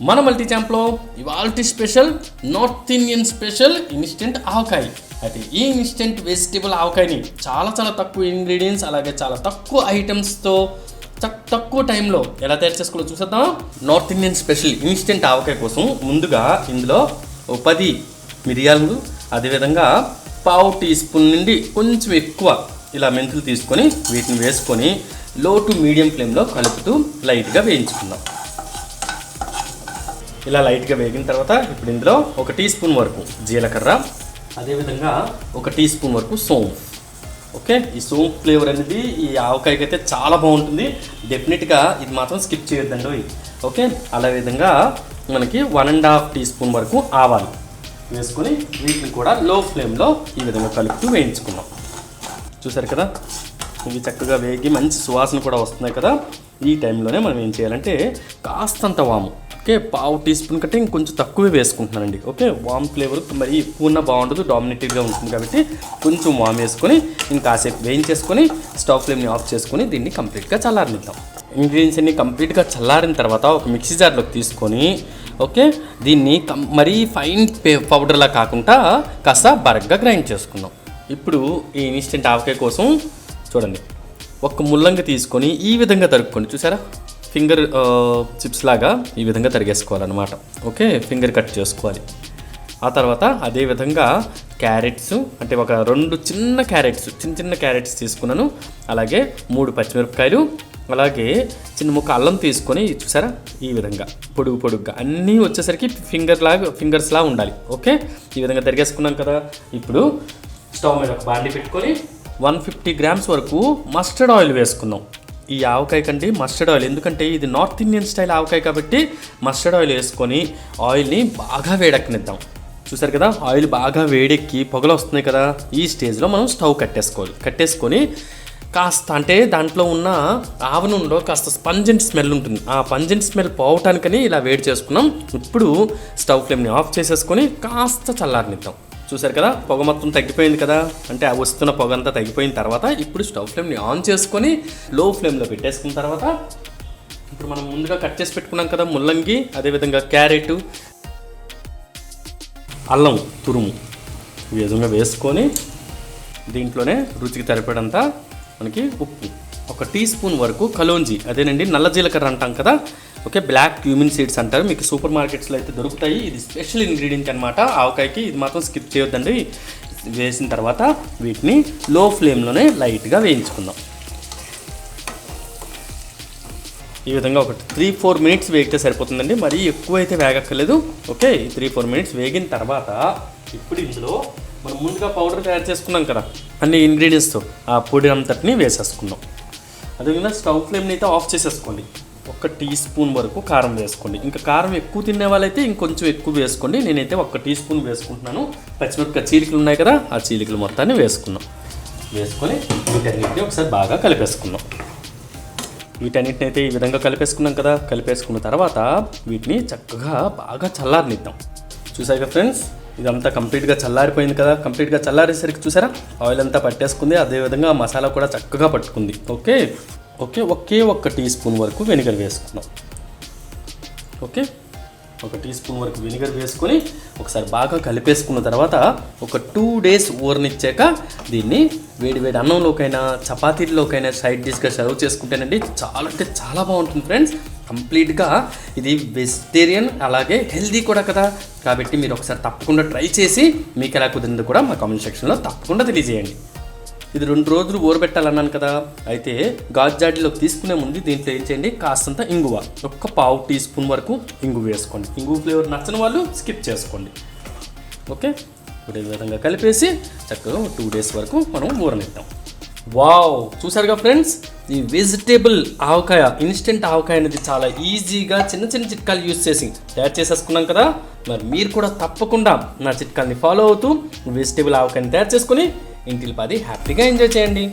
మన మల్టీ ఛాంప్లో ఇవాల్టి special north Indian special instant avakaya. అయితే ఈ ఇన్స్టెంట్ వెజిటేబుల్ ఆవకాయని చాలా చాలా తక్కువ ఇంగ్రీడియంట్స్ అలాగే చాలా తక్కువ ఐటమ్స్తో తక్కువ టైంలో ఎలా తయారు చేసుకోవాలో చూసేద్దాం north Indian special instant avakaya కోసం ముందుగా ఇందులో ఓ పది మిరియాలు అదేవిధంగా పావు టీ స్పూన్ నుండి కొంచెం ఎక్కువ ఇలా మెంతులు తీసుకొని వీటిని వేసుకొని లో టు మీడియం ఫ్లేమ్లో కలుపుతూ లైట్గా వేయించుకుందాం. ఇలా లైట్గా వేగిన తర్వాత ఇప్పుడు ఇందులో ఒక టీ స్పూన్ వరకు జీలకర్ర అదేవిధంగా ఒక టీ స్పూన్ వరకు సోంఫ్ ఓకే? ఈ సోంఫ్ ఫ్లేవర్ అనేది ఈ ఆవకాయకి అయితే చాలా బాగుంటుంది. డెఫినెట్గా ఇది మాత్రం స్కిప్ చేయొద్దండి ఓకే? అలా విధంగా మనకి one and half teaspoon వరకు ఆవాలు వేసుకొని వీటిని కూడా లో ఫ్లేమ్లో ఈ విధంగా కలుపుతూ వేయించుకున్నాం చూసారు కదా? ఇవి చక్కగా వేగి మంచి సువాసన కూడా వస్తున్నాయి కదా? ఈ టైంలోనే మనం ఏం చేయాలంటే కాస్తంత వాము ఓకే పావు టీ స్పూన్ కంటే ఇంకొంచెం తక్కువే వేసుకుంటున్నానండి. ఓకే వామ్ ఫ్లేవర్ మరి పూర్ణ బాగుండదు డామినేటెడ్గా ఉంటుంది కాబట్టి కొంచెం వామ్ వేసుకొని ఇంకాసేపు వేయించేసుకొని స్టవ్ ఫ్లేమ్ని ఆఫ్ చేసుకొని దీన్ని కంప్లీట్గా చల్లారనిద్దాం. ఇంగ్రీడియంట్స్ అన్ని కంప్లీట్గా చల్లారిన తర్వాత ఒక మిక్సీ జార్లోకి తీసుకొని ఓకే దీన్ని కం- మరీ ఫైన్ పే పౌడర్లా కాకుండా కాస్త బరగ్గా గ్రైండ్ చేసుకుందాం. ఇప్పుడు ఈ ఇన్స్టెంట్ ఆవకాయ కోసం చూడండి ఒక ముల్లంగి తీసుకొని ఈ విధంగా తరుక్కోండి చూసారా? ఫింగర్ చిప్స్ లాగా ఈ విధంగా తరిగేసుకోవాలన్నమాట. ఓకే? ఫింగర్ కట్ చేసుకోవాలి. ఆ తర్వాత అదే విధంగా క్యారెట్స్ అంటే ఒక రెండు చిన్న క్యారెట్స్ చిన్న చిన్న క్యారెట్స్ తీసుకున్నాను. అలాగే మూడు పచ్చిమిరపకాయలు అలాగే చిన్న ముక్క అల్లం తీసుకొని చూసారా? ఈ విధంగా పొడుగు పొడుగ్గా అన్నీ వచ్చేసరికి ఫింగర్ లాగా ఫింగర్స్లా ఉండాలి. ఓకే? ఈ విధంగా తరిగేసుకున్నాం కదా. ఇప్పుడు స్టవ్ మీద ఒక బాండి పెట్టుకొని వన్ ఫిఫ్టీ గ్రామ్స్ వరకు మస్టర్డ్ ఆయిల్ వేసుకుందాం. ఈ ఆవకాయ కంటే మస్టర్డ్ ఆయిల్. ఎందుకంటే ఇది నార్త్ ఇండియన్ స్టైల్ ఆవకాయ కాబట్టి మస్టర్డ్ ఆయిల్ వేసుకొని ఆయిల్ని బాగా వేడెక్కనిద్దాం. చూసారు కదా? ఆయిల్ బాగా వేడెక్కి పొగలు వస్తున్నాయి కదా? ఈ స్టేజ్లో మనం స్టవ్ కట్టేసుకోవాలి. కట్టేసుకొని కాస్త అంటే దాంట్లో ఉన్న ఆవనుండో కాస్త స్పంజెంట్ స్మెల్ ఉంటుంది. ఆ పంజెంట్ స్మెల్ పోవటానికని ఇలా వేడి చేసుకున్నాం. ఇప్పుడు స్టవ్ ఫ్లేమ్ని ఆఫ్ చేసేసుకొని కాస్త చల్లారనిద్దాం. చూసారు కదా పొగ మొత్తం తగ్గిపోయింది కదా. అంటే ఆ వస్తున్న పొగ అంతా తగ్గిపోయిన తర్వాత ఇప్పుడు స్టవ్ ఫ్లేమ్ని ఆన్ చేసుకొని లో ఫ్లేమ్లో పెట్టేసుకున్న తర్వాత ఇప్పుడు మనం ముందుగా కట్ చేసి పెట్టుకున్నాం కదా ముల్లంగి అదేవిధంగా క్యారెట్ అల్లం తురుము. ఈ విధంగా వేసుకొని దీంట్లోనే రుచికి సరిపడంత మనకి ఉప్పు. ఒక టీ స్పూన్ వరకు కలోంజి అదేనండి నల్ల జీలకర్ర అంటాం కదా ఓకే బ్లాక్ క్యూమిన్ సీడ్స్ అంటారు. మీకు సూపర్ మార్కెట్స్లో అయితే దొరుకుతాయి. ఇది స్పెషల్ ఇంగ్రీడియంట్ అనమాట ఆవకాయకి ఇది మాత్రం స్కిప్ చేయొద్దండి. వేసిన తర్వాత వీటిని లో ఫ్లేమ్లోనే లైట్గా వేయించుకుందాం. ఈ విధంగా ఒక త్రీ ఫోర్ మినిట్స్ వేగితే సరిపోతుందండి. మరీ ఎక్కువ అయితే వేగక్కర్లేదు. ఓకే ఈ త్రీ ఫోర్ మినిట్స్ వేగిన తర్వాత ఇప్పుడు ఇందులో మనం ముందుగా పౌడర్ తయారు చేసుకున్నాం కదా. అన్ని ఇంగ్రీడియంట్స్తో ఆ పొడి అంతటిని వేసేసుకుందాం. అదేవిధంగా స్టవ్ ఫ్లేమ్ని అయితే ఆఫ్ చేసేసుకోండి. ఒక టీ స్పూన్ వరకు కారం వేసుకోండి. ఇంకా కారం ఎక్కువ తినే వాళ్ళైతే ఇంకొంచెం ఎక్కువ వేసుకోండి. నేనైతే ఒక టీ స్పూన్ వేసుకుంటున్నాను. పచ్చిమిరపకాయ చీలికలు ఉన్నాయి కదా ఆ చీలికలు మొత్తాన్ని వేసుకున్నాం. వేసుకొని వీటన్నిటిని ఒకసారి బాగా కలిపేసుకున్నాం. వీటన్నిటిని అయితే ఈ విధంగా కలిపేసుకున్నాం కదా కలిపేసుకున్న తర్వాత వీటిని చక్కగా బాగా చల్లారనిద్దాం. చూసారు కదా ఫ్రెండ్స్? ఇదంతా కంప్లీట్గా చల్లారిపోయింది కదా. కంప్లీట్గా చల్లారేసరికి చూసారా? ఆయిల్ అంతా పట్టేసుకుంది. అదేవిధంగా మసాలా కూడా చక్కగా పట్టుకుంది. ఓకే? ఓకే ఒకే ఒక్క టీ స్పూన్ వరకు వెనిగర్ వేసుకున్నాం. ఓకే ఒక టీ స్పూన్ వరకు వెనిగర్ వేసుకొని ఒకసారి బాగా కలిపేసుకున్న తర్వాత ఒక టూ డేస్ ఊరనిచ్చాక దీన్ని వేడి వేడి అన్నంలోకైనా చపాతీల్లోకైనా సైడ్ డిష్గా సర్వ్ చేసుకుంటేనండి చాలా అంటే చాలా బాగుంటుంది ఫ్రెండ్స్ కంప్లీట్గా ఇది వెజిటేరియన్ అలాగే హెల్దీ కూడా కదా. కాబట్టి మీరు ఒకసారి తప్పకుండా ట్రై చేసి మీకు ఎలా కుదిరింది కూడా మా కామెంట్ సెక్షన్లో తప్పకుండా తెలియజేయండి. ఇది రెండు రోజులు ఊరబెట్టాలన్నాను కదా. అయితే గాజాడిలోకి తీసుకునే ముందు దీంట్లో ఏం చేయండి? కాస్తంత ఇంగువ. ఒక్క పావు టీ స్పూన్ వరకు ఇంగు వేసుకోండి. ఇంగు ఫ్లేవర్ నచ్చని వాళ్ళు స్కిప్ చేసుకోండి. ఓకే? ఇప్పుడు ఈ విధంగా కలిపేసి చక్కగా టూ డేస్ వరకు మనం ఊరనిద్దాం. వావ్! చూసారుగా ఫ్రెండ్స్? ఈ వెజిటేబుల్ ఆవకాయ ఇన్స్టెంట్ ఆవకాయ అనేది చాలా ఈజీగా చిన్న చిన్న చిట్కాలు యూస్ చేసి తయారు చేసేసుకున్నాం కదా. మరి మీరు కూడా తప్పకుండా నా చిట్కాల్ని ఫాలో అవుతూ వెజిటేబుల్ ఆవకాయని తయారు చేసుకుని ఇంటిల్ పది హ్యాపీగా ఎంజాయ్ చేయండి.